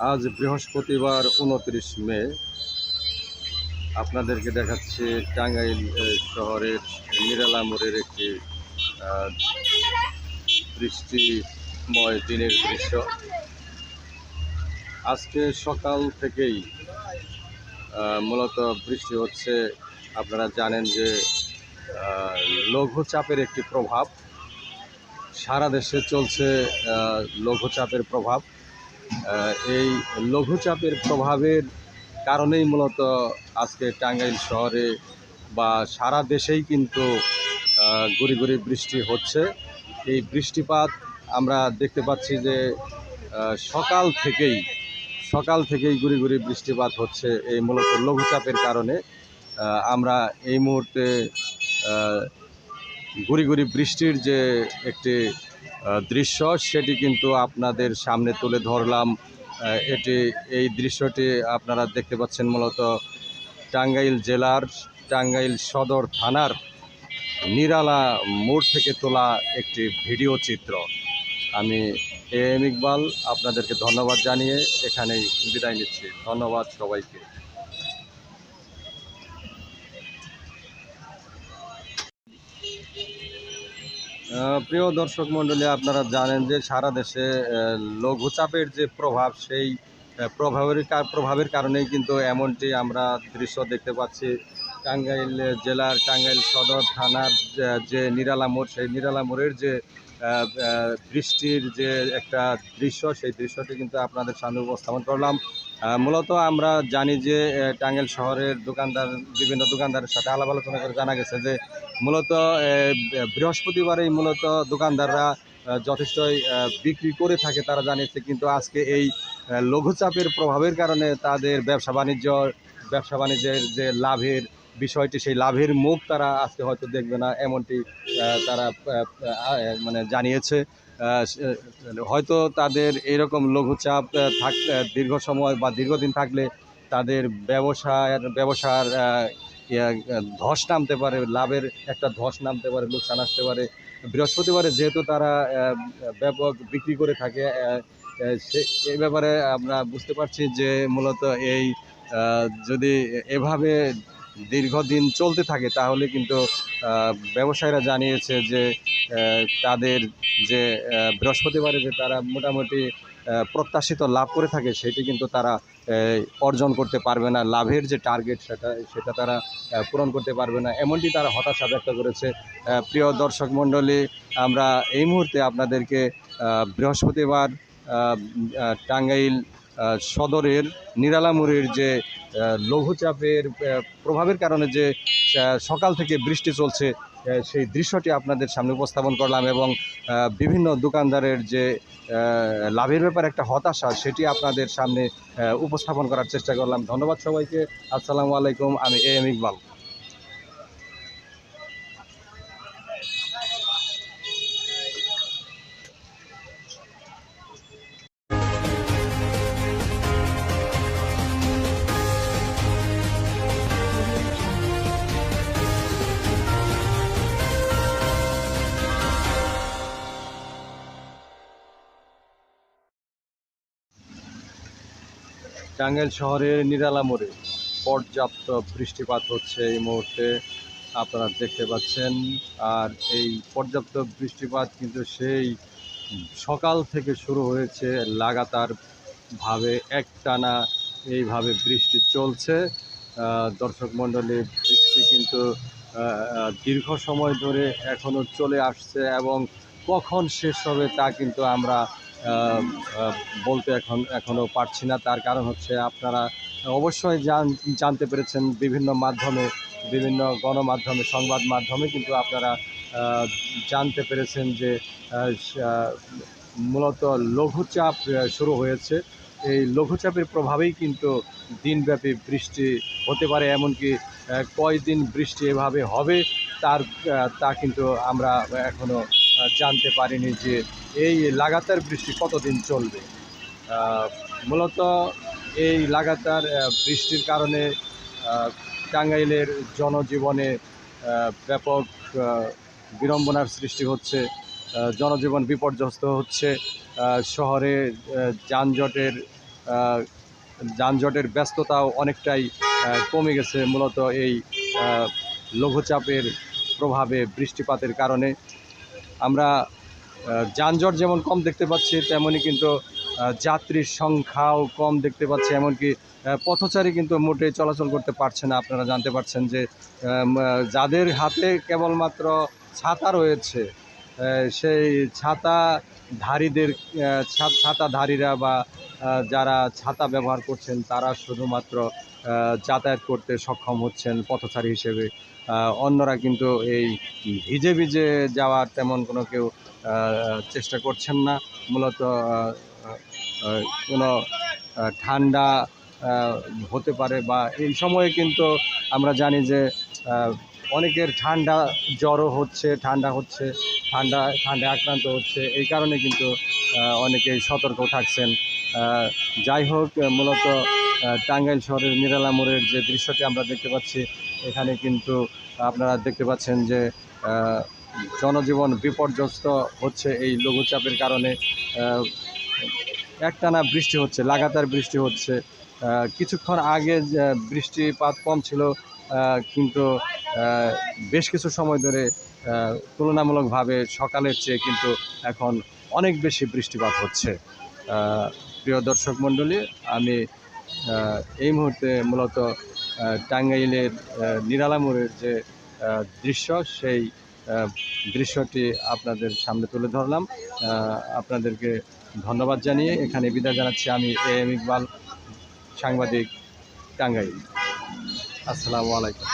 আজ বৃহস্পতিবার উনত্রিশ মে। আপনাদেরকে দেখাচ্ছি টাঙ্গাইল শহরের নিরালা মোড়ের একটি বৃষ্টিময় দিনের দৃশ্য। আজকে সকাল থেকেই মূলত বৃষ্টি হচ্ছে। আপনারা জানেন যে লঘুচাপের একটি প্রভাব। সারা দেশে চলছে লঘুচাপের প্রভাব। এই লঘুচাপের প্রভাবের কারণেই মূলত আজকে টাঙ্গাইল শহরে বা সারা দেশেই কিন্তু গুড়ি গুড়ি বৃষ্টি হচ্ছে। এই বৃষ্টিপাত আমরা দেখতে পাচ্ছি যে সকাল থেকেই সকাল থেকেই গুড়ি গুড়ি বৃষ্টিপাত হচ্ছে এই মূলত লঘুচাপের কারণে। আমরা এই মুহূর্তে গুড়ি গুড়ি বৃষ্টির যে একটি দৃশ্য, সেটি কিন্তু আপনাদের সামনে তুলে ধরলাম। এটি, এই দৃশ্যটি আপনারা দেখতে পাচ্ছেন মূলত টাঙ্গাইল জেলার টাঙ্গাইল সদর থানার নিরালা মোড় থেকে তোলা একটি ভিডিও চিত্র। আমি এ এম ইকবাল, আপনাদেরকে ধন্যবাদ জানিয়ে এখানেই বিদায় নিচ্ছি। ধন্যবাদ সবাইকে। প্রিয় দর্শক মণ্ডলী, আপনারা জানেন যে সারা দেশে লঘুচাপের যে প্রভাব, সেই প্রভাবের প্রভাবের কারণেই কিন্তু এমনটি আমরা দৃশ্য দেখতে পাচ্ছি। টাঙ্গাইল জেলার টাঙ্গাইল সদর থানার যে- নিরালা মোড়, সেই নিরালা মোড়ের যে বৃষ্টির যে একটা দৃশ্য, সেই দৃশ্যটি কিন্তু আপনাদের সামনে উপস্থাপন করলাম। মূলত আমরা জানি যে টাঙ্গাইল শহরের দোকানদার, বিভিন্ন দোকানদারের সাথে আলাপ আলোচনা করে জানা গেছে যে, মূলত বৃহস্পতিবারেই মূলত দোকানদাররা যথেষ্টই বিক্রি করে থাকে তারা জানিয়েছে। কিন্তু আজকে এই লঘুচাপের প্রভাবের কারণে তাদের ব্যবসা বাণিজ্য, ব্যবসা বাণিজ্যের যে লাভের বিষয়টি, সেই লাভের মুখ তারা আজকে হয়তো দেখবে না, এমনটি তারা মানে জানিয়েছে। হয়তো তাদের এরকম লঘুচাপ থাক দীর্ঘ সময় বা দীর্ঘদিন থাকলে তাদের ব্যবসার ব্যবসার ধস নামতে পারে, লাভের একটা ধস নামতে পারে, লোকসান আসতে পারে। বৃহস্পতিবারে যেহেতু তারা ব্যাপক বিক্রি করে থাকে সে এই ব্যাপারে আমরা বুঝতে পারছি যে মূলত এই যদি এভাবে দীর্ঘদিন চলতে থাকে, তাহলে কিন্তু ব্যবসায়ীরা জানিয়েছে যে তাদের যে বৃহস্পতিবারে যে তারা মোটামুটি প্রত্যাশিত লাভ করে থাকে, সেটি কিন্তু তারা অর্জন করতে পারবে না। লাভের যে টার্গেট সেটা সেটা তারা পূরণ করতে পারবে না। এমনটি তারা হতাশা ব্যক্ত করেছে। প্রিয় দর্শক মণ্ডলী, আমরা এই মুহূর্তে আপনাদেরকে বৃহস্পতিবার টাঙ্গাইল সদরের নিরালামুড়ির যে লঘুচাপের প্রভাবের কারণে যে সকাল থেকে বৃষ্টি চলছে সেই দৃশ্যটি আপনাদের সামনে উপস্থাপন করলাম এবং বিভিন্ন দোকানদারের যে লাভের ব্যাপারে একটা হতাশা, সেটি আপনাদের সামনে উপস্থাপন করার চেষ্টা করলাম। ধন্যবাদ সবাইকে। আসসালামু আলাইকুম। আমি এ এম ইকবাল। টাঙ্গাইল শহরের নিরালা মোড়ে পর্যাপ্ত বৃষ্টিপাত হচ্ছে এই মুহূর্তে, আপনারা দেখতে পাচ্ছেন। আর এই পর্যাপ্ত বৃষ্টিপাত কিন্তু সেই সকাল থেকে শুরু হয়েছে লাগাতার ভাবে, একটানা এইভাবে বৃষ্টি চলছে। দর্শক মণ্ডলী, বৃষ্টি কিন্তু দীর্ঘ সময় ধরে এখনও চলে আসছে এবং কখন শেষ হবে তা কিন্তু আমরা বলতে এখন এখনও পারছি না। তার কারণ হচ্ছে আপনারা অবশ্যই জান, জানতে পেরেছেন বিভিন্ন মাধ্যমে, বিভিন্ন গণমাধ্যমে, সংবাদ মাধ্যমে, কিন্তু আপনারা জানতে পেরেছেন যে মূলত লঘুচাপ শুরু হয়েছে। এই লঘুচাপের প্রভাবেই কিন্তু দিনব্যাপী বৃষ্টি হতে পারে, এমনকি কয়দিন বৃষ্টি এভাবে হবে, তার তা কিন্তু আমরা এখনও জানতে পারিনি যে এই লাগাতার বৃষ্টি কতদিন চলবে। মূলত এই লাগাতার বৃষ্টির কারণে টাঙ্গাইলের জনজীবনে ব্যাপক বিড়ম্বনার সৃষ্টি হচ্ছে জনজীবন বিপর্যস্ত হচ্ছে শহরে যানজটের যানজটের ব্যস্ততাও অনেকটাই কমে গেছে। মূলত এই লঘুচাপের প্রভাবে বৃষ্টিপাতের কারণে আমরা যানজট যেমন কম দেখতে পাচ্ছি তেমনই কিন্তু যাত্রীর সংখ্যাও কম দেখতে পাচ্ছি, এমনকি পথচারী কিন্তু মোটে চলাচল করতে পারছে না। আপনারা জানতে পারছেন যে যাদের হাতে কেবলমাত্র ছাতা রয়েছে সেই ছাতা ধারীদের ছাতাধারীরা বা যারা ছাতা ব্যবহার করছেন, তারা শুধুমাত্র যাতায়াত করতে সক্ষম হচ্ছেন পথচারী হিসেবে। অন্যরা কিন্তু এই ভিজে ভিজে যাওয়ার তেমন কোনো কেউ চেষ্টা করছেন না। মূলত কোনো ঠান্ডা হতে পারে বা এই সময়ে কিন্তু আমরা জানি যে অনেকের ঠান্ডা জ্বরও হচ্ছে, ঠান্ডা হচ্ছে, ঠান্ডা ঠান্ডা আক্রান্ত হচ্ছে। এই কারণে কিন্তু অনেকেই সতর্ক থাকছেন। যাই হোক মূলত টাঙ্গাইল শহরের নিরালা মোড়ের যে দৃশ্যটি আমরা দেখতে পাচ্ছি, এখানে কিন্তু আপনারা দেখতে পাচ্ছেন যে জনজীবন বিপর্যস্ত হচ্ছে এই লঘুচাপের কারণে। একটানা বৃষ্টি হচ্ছে, লাগাতার বৃষ্টি হচ্ছে। কিছুক্ষণ আগে বৃষ্টিপাত কম ছিল কিন্তু বেশ কিছু সময় ধরে তুলনামূলকভাবে সকালের চেয়ে কিন্তু এখন অনেক বেশি বৃষ্টিপাত হচ্ছে। প্রিয় দর্শক মণ্ডলী, আমি এই মুহূর্তে মূলত টাঙ্গাইলের নিরালামুরের যে দৃশ্য, সেই দৃশ্যটি আপনাদের সামনে তুলে ধরলাম। আপনাদেরকে ধন্যবাদ জানিয়ে এখানে বিদায় জানাচ্ছি আমি এ এম ইকবাল, সাংবাদিক, টাঙ্গাইল। আসসালামু আলাইকুম।